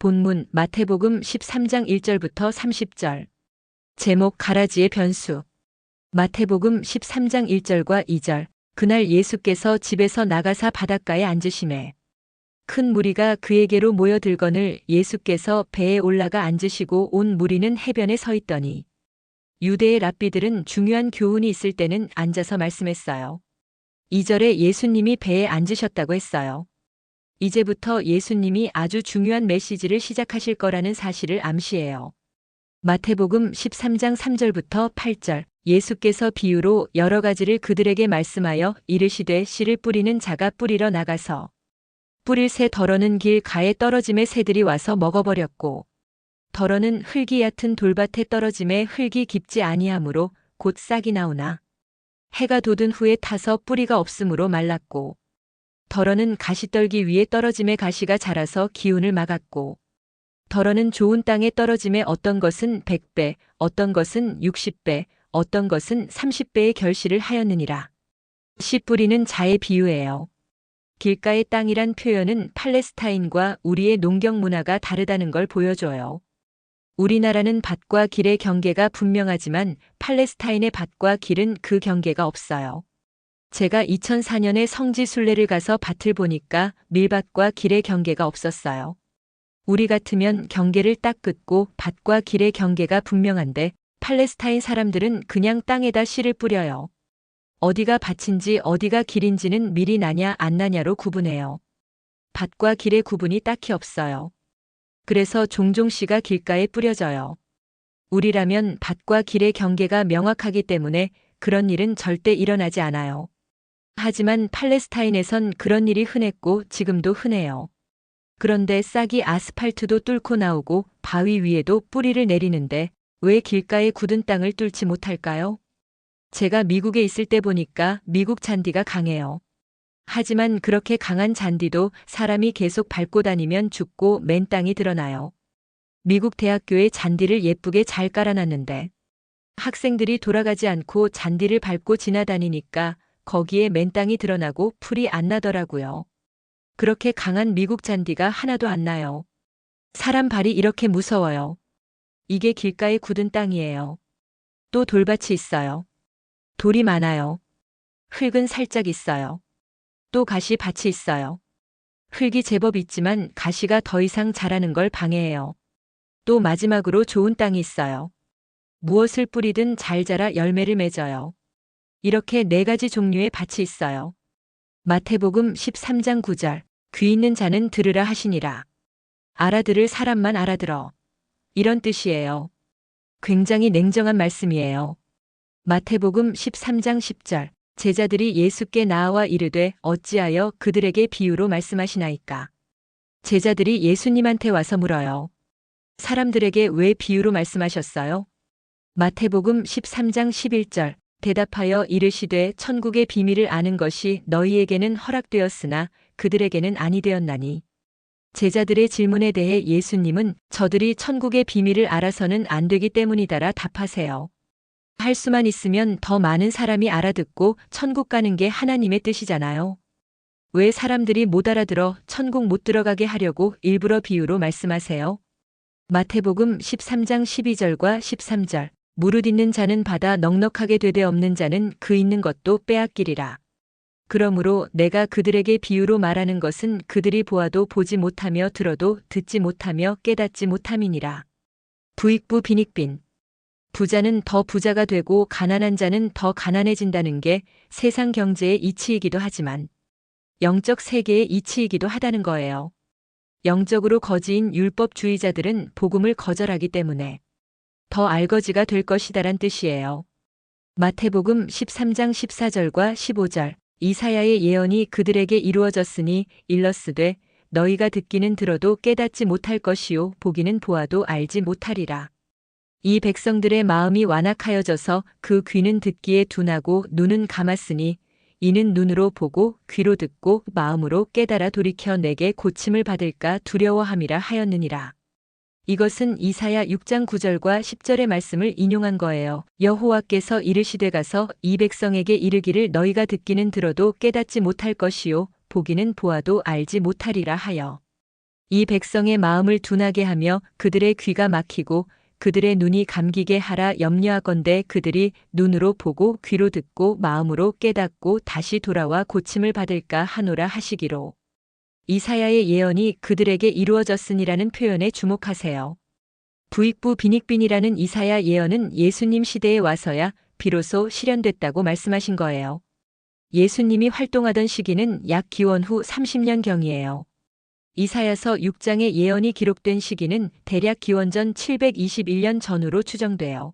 본문 마태복음 13장 1절부터 30절. 제목 가라지의 변수. 마태복음 13장 1절과 2절. 그날 예수께서 집에서 나가사 바닷가에 앉으심에 큰 무리가 그에게로 모여들거늘 예수께서 배에 올라가 앉으시고 온 무리는 해변에 서 있더니 유대의 랍비들은 중요한 교훈이 있을 때는 앉아서 말씀했어요. 2절에 예수님이 배에 앉으셨다고 했어요. 이제부터 예수님이 아주 중요한 메시지를 시작하실 거라는 사실을 암시해요. 마태복음 13장 3절부터 8절 예수께서 비유로 여러 가지를 그들에게 말씀하여 이르시되 씨를 뿌리는 자가 뿌리러 나가서 뿌릴 새 덜어는 길 가에 떨어짐에 새들이 와서 먹어버렸고 덜어는 흙이 얕은 돌밭에 떨어짐에 흙이 깊지 아니하므로 곧 싹이 나오나 해가 돋은 후에 타서 뿌리가 없으므로 말랐고 덜어는 가시 떨기 위에 떨어짐에 가시가 자라서 기운을 막았고 덜어는 좋은 땅에 떨어짐에 어떤 것은 100배, 어떤 것은 60배, 어떤 것은 30배의 결실을 하였느니라. 씨 뿌리는 자의 비유예요. 길가의 땅이란 표현은 팔레스타인과 우리의 농경 문화가 다르다는 걸 보여줘요. 우리나라는 밭과 길의 경계가 분명하지만 팔레스타인의 밭과 길은 그 경계가 없어요. 제가 2004년에 성지 순례를 가서 밭을 보니까 밀밭과 길의 경계가 없었어요. 우리 같으면 경계를 딱 긋고 밭과 길의 경계가 분명한데 팔레스타인 사람들은 그냥 땅에다 씨를 뿌려요. 어디가 밭인지 어디가 길인지는 미리 나냐 안 나냐로 구분해요. 밭과 길의 구분이 딱히 없어요. 그래서 종종 씨가 길가에 뿌려져요. 우리라면 밭과 길의 경계가 명확하기 때문에 그런 일은 절대 일어나지 않아요. 하지만 팔레스타인에선 그런 일이 흔했고 지금도 흔해요. 그런데 싹이 아스팔트도 뚫고 나오고 바위 위에도 뿌리를 내리는데 왜 길가에 굳은 땅을 뚫지 못할까요? 제가 미국에 있을 때 보니까 미국 잔디가 강해요. 하지만 그렇게 강한 잔디도 사람이 계속 밟고 다니면 죽고 맨 땅이 드러나요. 미국 대학교에 잔디를 예쁘게 잘 깔아놨는데 학생들이 돌아가지 않고 잔디를 밟고 지나다니니까 거기에 맨 땅이 드러나고 풀이 안 나더라고요. 그렇게 강한 미국 잔디가 하나도 안 나요. 사람 발이 이렇게 무서워요. 이게 길가의 굳은 땅이에요. 또 돌밭이 있어요. 돌이 많아요. 흙은 살짝 있어요. 또 가시 밭이 있어요. 흙이 제법 있지만 가시가 더 이상 자라는 걸 방해해요. 또 마지막으로 좋은 땅이 있어요. 무엇을 뿌리든 잘 자라 열매를 맺어요. 이렇게 네 가지 종류의 밭이 있어요. 마태복음 13장 9절 귀 있는 자는 들으라 하시니라. 알아들을 사람만 알아들어. 이런 뜻이에요. 굉장히 냉정한 말씀이에요. 마태복음 13장 10절 제자들이 예수께 나와 이르되 어찌하여 그들에게 비유로 말씀하시나이까. 제자들이 예수님한테 와서 물어요. 사람들에게 왜 비유로 말씀하셨어요? 마태복음 13장 11절 대답하여 이르시되 천국의 비밀을 아는 것이 너희에게는 허락되었으나 그들에게는 아니 되었나니. 제자들의 질문에 대해 예수님은 저들이 천국의 비밀을 알아서는 안 되기 때문이다라 답하세요. 할 수만 있으면 더 많은 사람이 알아듣고 천국 가는 게 하나님의 뜻이잖아요. 왜 사람들이 못 알아들어 천국 못 들어가게 하려고 일부러 비유로 말씀하세요? 마태복음 13장 12절과 13절 무릇 있는 자는 받아 넉넉하게 되되 없는 자는 그 있는 것도 빼앗기리라. 그러므로 내가 그들에게 비유로 말하는 것은 그들이 보아도 보지 못하며 들어도 듣지 못하며 깨닫지 못함이니라. 부익부 빈익빈 부자는 더 부자가 되고 가난한 자는 더 가난해진다는 게 세상 경제의 이치이기도 하지만 영적 세계의 이치이기도 하다는 거예요. 영적으로 거지인 율법주의자들은 복음을 거절하기 때문에 더 알거지가 될 것이다란 뜻이에요. 마태복음 13장 14절과 15절 이사야의 예언이 그들에게 이루어졌으니 일러스되 너희가 듣기는 들어도 깨닫지 못할 것이요 보기는 보아도 알지 못하리라. 이 백성들의 마음이 완악하여져서 그 귀는 듣기에 둔하고 눈은 감았으니 이는 눈으로 보고 귀로 듣고 마음으로 깨달아 돌이켜 내게 고침을 받을까 두려워함이라 하였느니라. 이것은 이사야 6장 9절과 10절의 말씀을 인용한 거예요. 여호와께서 이르시되 가서 이 백성에게 이르기를 너희가 듣기는 들어도 깨닫지 못할 것이요 보기는 보아도 알지 못하리라 하여. 이 백성의 마음을 둔하게 하며 그들의 귀가 막히고 그들의 눈이 감기게 하라 염려하건대 그들이 눈으로 보고 귀로 듣고 마음으로 깨닫고 다시 돌아와 고침을 받을까 하노라 하시기로. 이사야의 예언이 그들에게 이루어졌으니라는 표현에 주목하세요. 부익부 빈익빈이라는 이사야 예언은 예수님 시대에 와서야 비로소 실현됐다고 말씀하신 거예요. 예수님이 활동하던 시기는 약 기원 후 30년경이에요. 이사야서 6장의 예언이 기록된 시기는 대략 기원전 721년 전후로 추정돼요.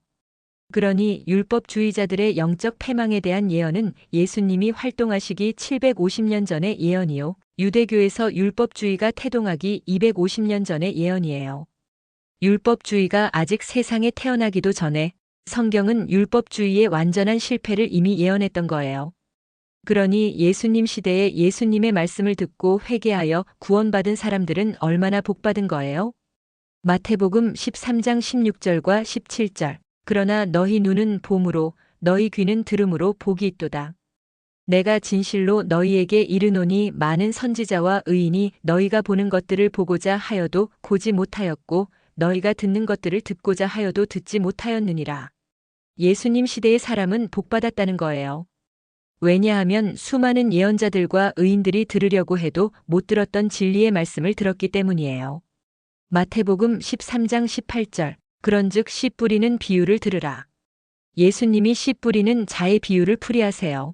그러니 율법주의자들의 영적 패망에 대한 예언은 예수님이 활동하시기 750년 전의 예언이요. 유대교에서 율법주의가 태동하기 250년 전의 예언이에요. 율법주의가 아직 세상에 태어나기도 전에 성경은 율법주의의 완전한 실패를 이미 예언했던 거예요. 그러니 예수님 시대에 예수님의 말씀을 듣고 회개하여 구원받은 사람들은 얼마나 복받은 거예요? 마태복음 13장 16절과 17절. 그러나 너희 눈은 봄으로 너희 귀는 들음으로 복이 있도다. 내가 진실로 너희에게 이르노니 많은 선지자와 의인이 너희가 보는 것들을 보고자 하여도 보지 못하였고 너희가 듣는 것들을 듣고자 하여도 듣지 못하였느니라. 예수님 시대의 사람은 복받았다는 거예요. 왜냐하면 수많은 예언자들과 의인들이 들으려고 해도 못 들었던 진리의 말씀을 들었기 때문이에요. 마태복음 13장 18절. 그런즉 씨 뿌리는 비유를 들으라. 예수님이 씨 뿌리는 자의 비유를 풀이하세요.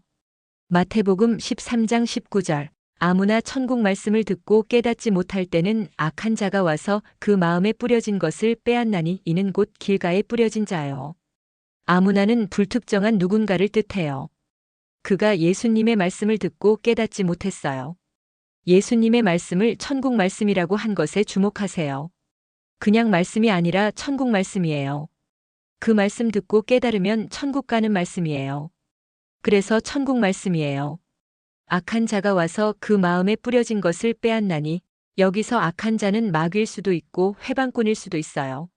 마태복음 13장 19절. 아무나 천국 말씀을 듣고 깨닫지 못할 때는 악한 자가 와서 그 마음에 뿌려진 것을 빼앗나니 이는 곧 길가에 뿌려진 자요. 아무나는 불특정한 누군가를 뜻해요. 그가 예수님의 말씀을 듣고 깨닫지 못했어요. 예수님의 말씀을 천국 말씀이라고 한 것에 주목하세요. 그냥 말씀이 아니라 천국 말씀이에요. 그 말씀 듣고 깨달으면 천국 가는 말씀이에요. 그래서 천국 말씀이에요. 악한 자가 와서 그 마음에 뿌려진 것을 빼앗나니 여기서 악한 자는 마귀일 수도 있고 회방꾼일 수도 있어요.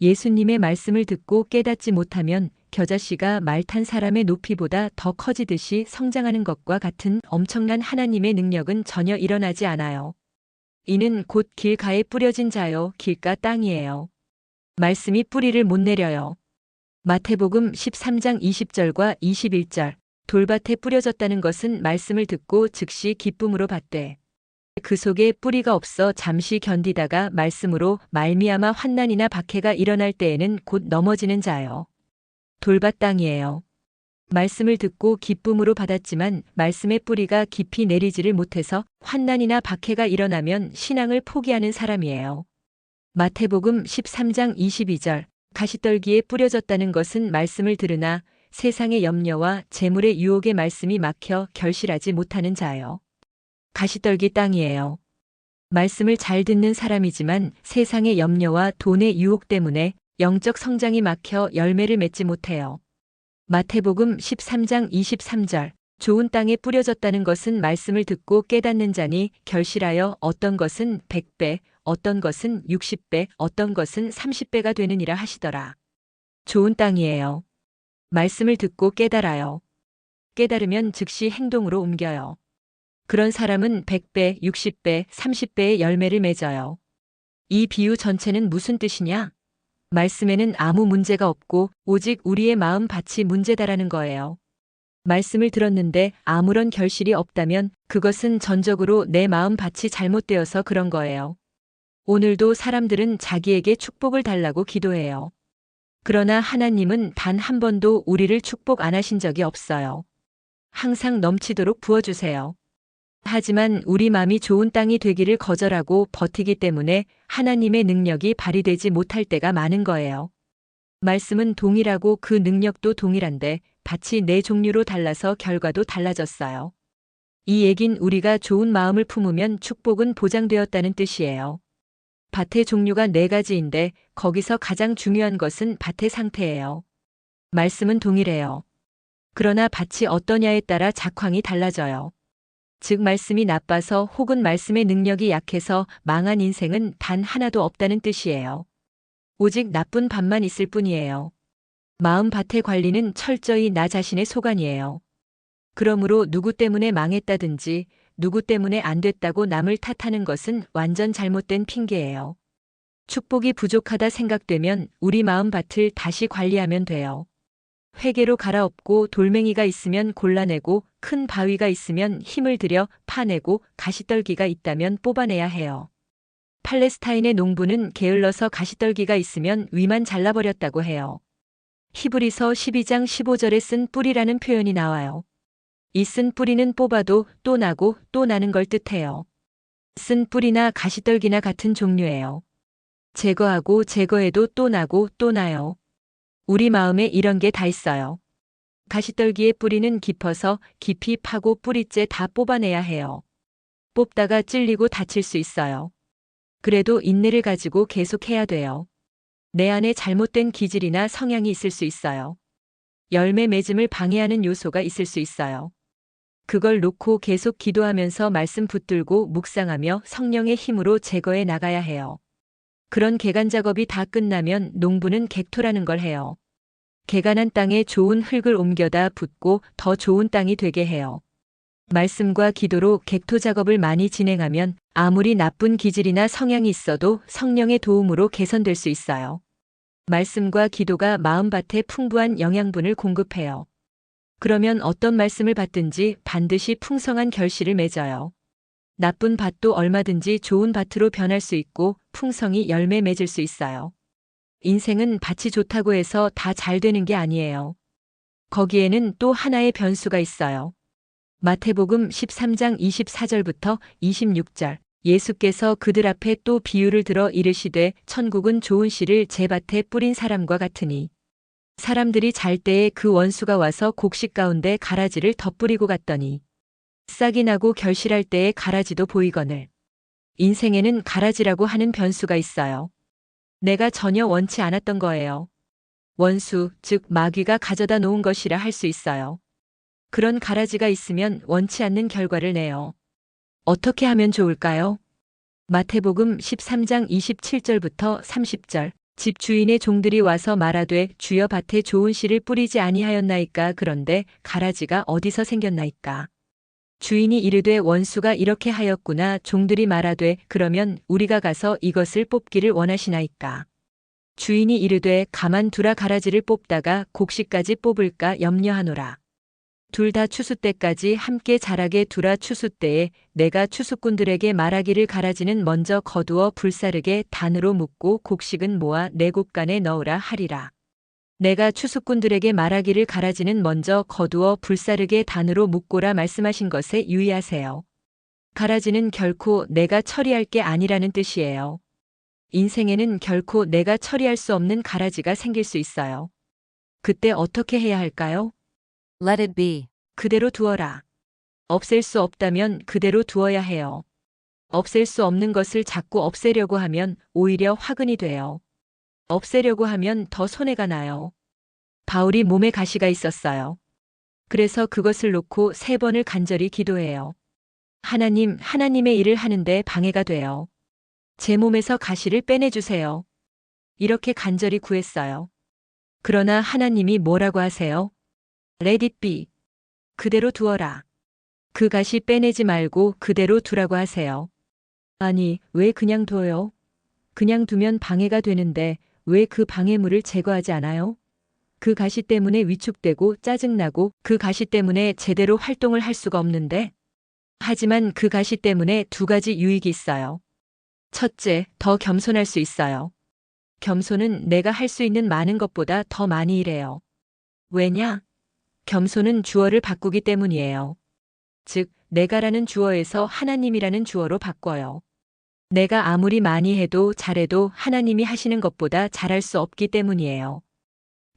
예수님의 말씀을 듣고 깨닫지 못하면 겨자씨가 말탄 사람의 높이보다 더 커지듯이 성장하는 것과 같은 엄청난 하나님의 능력은 전혀 일어나지 않아요. 이는 곧 길가에 뿌려진 자요, 길가 땅이에요. 말씀이 뿌리를 못 내려요. 마태복음 13장 20절과 21절. 돌밭에 뿌려졌다는 것은 말씀을 듣고 즉시 기쁨으로 받되 그 속에 뿌리가 없어 잠시 견디다가 말씀으로 말미암아 환난이나 박해가 일어날 때에는 곧 넘어지는 자요. 돌밭 땅이에요. 말씀을 듣고 기쁨으로 받았지만 말씀의 뿌리가 깊이 내리지를 못해서 환난이나 박해가 일어나면 신앙을 포기하는 사람이에요. 마태복음 13장 22절 가시떨기에 뿌려졌다는 것은 말씀을 들으나 세상의 염려와 재물의 유혹의 말씀이 막혀 결실하지 못하는 자요. 가시떨기 땅이에요. 말씀을 잘 듣는 사람이지만 세상의 염려와 돈의 유혹 때문에 영적 성장이 막혀 열매를 맺지 못해요. 마태복음 13장 23절 좋은 땅에 뿌려졌다는 것은 말씀을 듣고 깨닫는 자니 결실하여 어떤 것은 100배, 어떤 것은 60배, 어떤 것은 30배가 되느니라 하시더라. 좋은 땅이에요. 말씀을 듣고 깨달아요. 깨달으면 즉시 행동으로 옮겨요. 그런 사람은 100배, 60배, 30배의 열매를 맺어요. 이 비유 전체는 무슨 뜻이냐? 말씀에는 아무 문제가 없고 오직 우리의 마음 밭이 문제다라는 거예요. 말씀을 들었는데 아무런 결실이 없다면 그것은 전적으로 내 마음 밭이 잘못되어서 그런 거예요. 오늘도 사람들은 자기에게 축복을 달라고 기도해요. 그러나 하나님은 단 한 번도 우리를 축복 안 하신 적이 없어요. 항상 넘치도록 부어주세요. 하지만 우리 마음이 좋은 땅이 되기를 거절하고 버티기 때문에 하나님의 능력이 발휘되지 못할 때가 많은 거예요. 말씀은 동일하고 그 능력도 동일한데 밭이 네 종류로 달라서 결과도 달라졌어요. 이 얘긴 우리가 좋은 마음을 품으면 축복은 보장되었다는 뜻이에요. 밭의 종류가 네 가지인데 거기서 가장 중요한 것은 밭의 상태예요. 말씀은 동일해요. 그러나 밭이 어떠냐에 따라 작황이 달라져요. 즉 말씀이 나빠서 혹은 말씀의 능력이 약해서 망한 인생은 단 하나도 없다는 뜻이에요. 오직 나쁜 밭만 있을 뿐이에요. 마음 밭의 관리는 철저히 나 자신의 소관이에요. 그러므로 누구 때문에 망했다든지 누구 때문에 안 됐다고 남을 탓하는 것은 완전 잘못된 핑계예요. 축복이 부족하다 생각되면 우리 마음 밭을 다시 관리하면 돼요. 회개로 갈아엎고 돌멩이가 있으면 골라내고 큰 바위가 있으면 힘을 들여 파내고 가시떨기가 있다면 뽑아내야 해요. 팔레스타인의 농부는 게을러서 가시떨기가 있으면 위만 잘라버렸다고 해요. 히브리서 12장 15절에 쓴 뿌리라는 표현이 나와요. 이 쓴 뿌리는 뽑아도 또 나고 또 나는 걸 뜻해요. 쓴 뿌리나 가시떨기나 같은 종류예요. 제거하고 제거해도 또 나고 또 나요. 우리 마음에 이런 게 다 있어요. 가시떨기의 뿌리는 깊어서 깊이 파고 뿌리째 다 뽑아내야 해요. 뽑다가 찔리고 다칠 수 있어요. 그래도 인내를 가지고 계속 해야 돼요. 내 안에 잘못된 기질이나 성향이 있을 수 있어요. 열매 맺음을 방해하는 요소가 있을 수 있어요. 그걸 놓고 계속 기도하면서 말씀 붙들고 묵상하며 성령의 힘으로 제거해 나가야 해요. 그런 개간 작업이 다 끝나면 농부는 객토라는 걸 해요. 개간한 땅에 좋은 흙을 옮겨다 붓고 더 좋은 땅이 되게 해요. 말씀과 기도로 객토 작업을 많이 진행하면 아무리 나쁜 기질이나 성향이 있어도 성령의 도움으로 개선될 수 있어요. 말씀과 기도가 마음밭에 풍부한 영양분을 공급해요. 그러면 어떤 말씀을 받든지 반드시 풍성한 결실을 맺어요. 나쁜 밭도 얼마든지 좋은 밭으로 변할 수 있고 풍성히 열매 맺을 수 있어요. 인생은 밭이 좋다고 해서 다 잘 되는 게 아니에요. 거기에는 또 하나의 변수가 있어요. 마태복음 13장 24절부터 26절. 예수께서 그들 앞에 또 비유를 들어 이르시되 천국은 좋은 씨를 제 밭에 뿌린 사람과 같으니 사람들이 잘 때에 그 원수가 와서 곡식 가운데 가라지를 덧뿌리고 갔더니 싹이 나고 결실할 때에 가라지도 보이거늘 인생에는 가라지라고 하는 변수가 있어요. 내가 전혀 원치 않았던 거예요. 원수, 즉 마귀가 가져다 놓은 것이라 할 수 있어요. 그런 가라지가 있으면 원치 않는 결과를 내요. 어떻게 하면 좋을까요? 마태복음 13장 27절부터 30절. 집 주인의 종들이 와서 말하되 주여 밭에 좋은 씨를 뿌리지 아니하였나이까 그런데 가라지가 어디서 생겼나이까. 주인이 이르되 원수가 이렇게 하였구나 종들이 말하되 그러면 우리가 가서 이것을 뽑기를 원하시나이까. 주인이 이르되 가만 두라 가라지를 뽑다가 곡식까지 뽑을까 염려하노라. 둘 다 추수 때까지 함께 자라게 두라 추수 때에 내가 추수꾼들에게 말하기를 가라지는 먼저 거두어 불사르게 단으로 묶고 곡식은 모아 내 곳간에 넣으라 하리라. 내가 추수꾼들에게 말하기를 가라지는 먼저 거두어 불사르게 단으로 묶고라 말씀하신 것에 유의하세요. 가라지는 결코 내가 처리할 게 아니라는 뜻이에요. 인생에는 결코 내가 처리할 수 없는 가라지가 생길 수 있어요. 그때 어떻게 해야 할까요? Let it be. 그대로 두어라. 없앨 수 없다면 그대로 두어야 해요. 없앨 수 없는 것을 자꾸 없애려고 하면 오히려 화근이 돼요. 없애려고 하면 더 손해가 나요. 바울이 몸에 가시가 있었어요. 그래서 그것을 놓고 세 번을 간절히 기도해요. 하나님, 하나님의 일을 하는데 방해가 돼요. 제 몸에서 가시를 빼내주세요. 이렇게 간절히 구했어요. 그러나 하나님이 뭐라고 하세요? Let it be. 그대로 두어라. 그 가시 빼내지 말고 그대로 두라고 하세요. 아니, 왜 그냥 둬요? 그냥 두면 방해가 되는데 왜 그 방해물을 제거하지 않아요? 그 가시 때문에 위축되고 짜증나고 그 가시 때문에 제대로 활동을 할 수가 없는데. 하지만 그 가시 때문에 두 가지 유익이 있어요. 첫째, 더 겸손할 수 있어요. 겸손은 내가 할 수 있는 많은 것보다 더 많이 일해요. 왜냐? 겸손은 주어를 바꾸기 때문이에요. 즉, 내가라는 주어에서 하나님이라는 주어로 바꿔요. 내가 아무리 많이 해도 잘해도 하나님이 하시는 것보다 잘할 수 없기 때문이에요.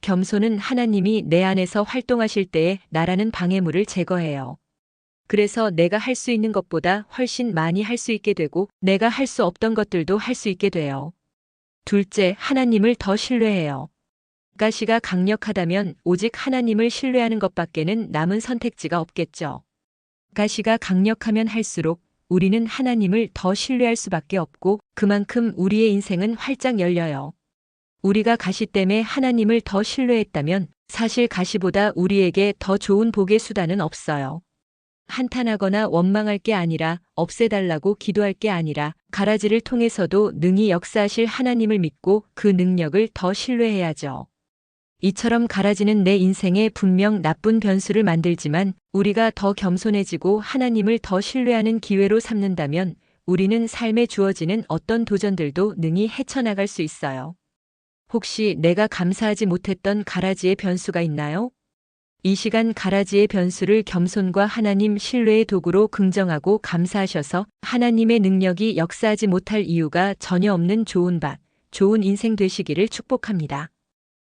겸손은 하나님이 내 안에서 활동하실 때에 나라는 방해물을 제거해요. 그래서 내가 할 수 있는 것보다 훨씬 많이 할 수 있게 되고 내가 할 수 없던 것들도 할 수 있게 돼요. 둘째, 하나님을 더 신뢰해요. 가시가 강력하다면 오직 하나님을 신뢰하는 것밖에는 남은 선택지가 없겠죠. 가시가 강력하면 할수록 우리는 하나님을 더 신뢰할 수밖에 없고 그만큼 우리의 인생은 활짝 열려요. 우리가 가시 때문에 하나님을 더 신뢰했다면 사실 가시보다 우리에게 더 좋은 복의 수단은 없어요. 한탄하거나 원망할 게 아니라 없애달라고 기도할 게 아니라 가라지를 통해서도 능히 역사하실 하나님을 믿고 그 능력을 더 신뢰해야죠. 이처럼 가라지는 내 인생에 분명 나쁜 변수를 만들지만 우리가 더 겸손해지고 하나님을 더 신뢰하는 기회로 삼는다면 우리는 삶에 주어지는 어떤 도전들도 능히 헤쳐나갈 수 있어요. 혹시 내가 감사하지 못했던 가라지의 변수가 있나요? 이 시간 가라지의 변수를 겸손과 하나님 신뢰의 도구로 긍정하고 감사하셔서 하나님의 능력이 역사하지 못할 이유가 전혀 없는 좋은 밭, 좋은 인생 되시기를 축복합니다.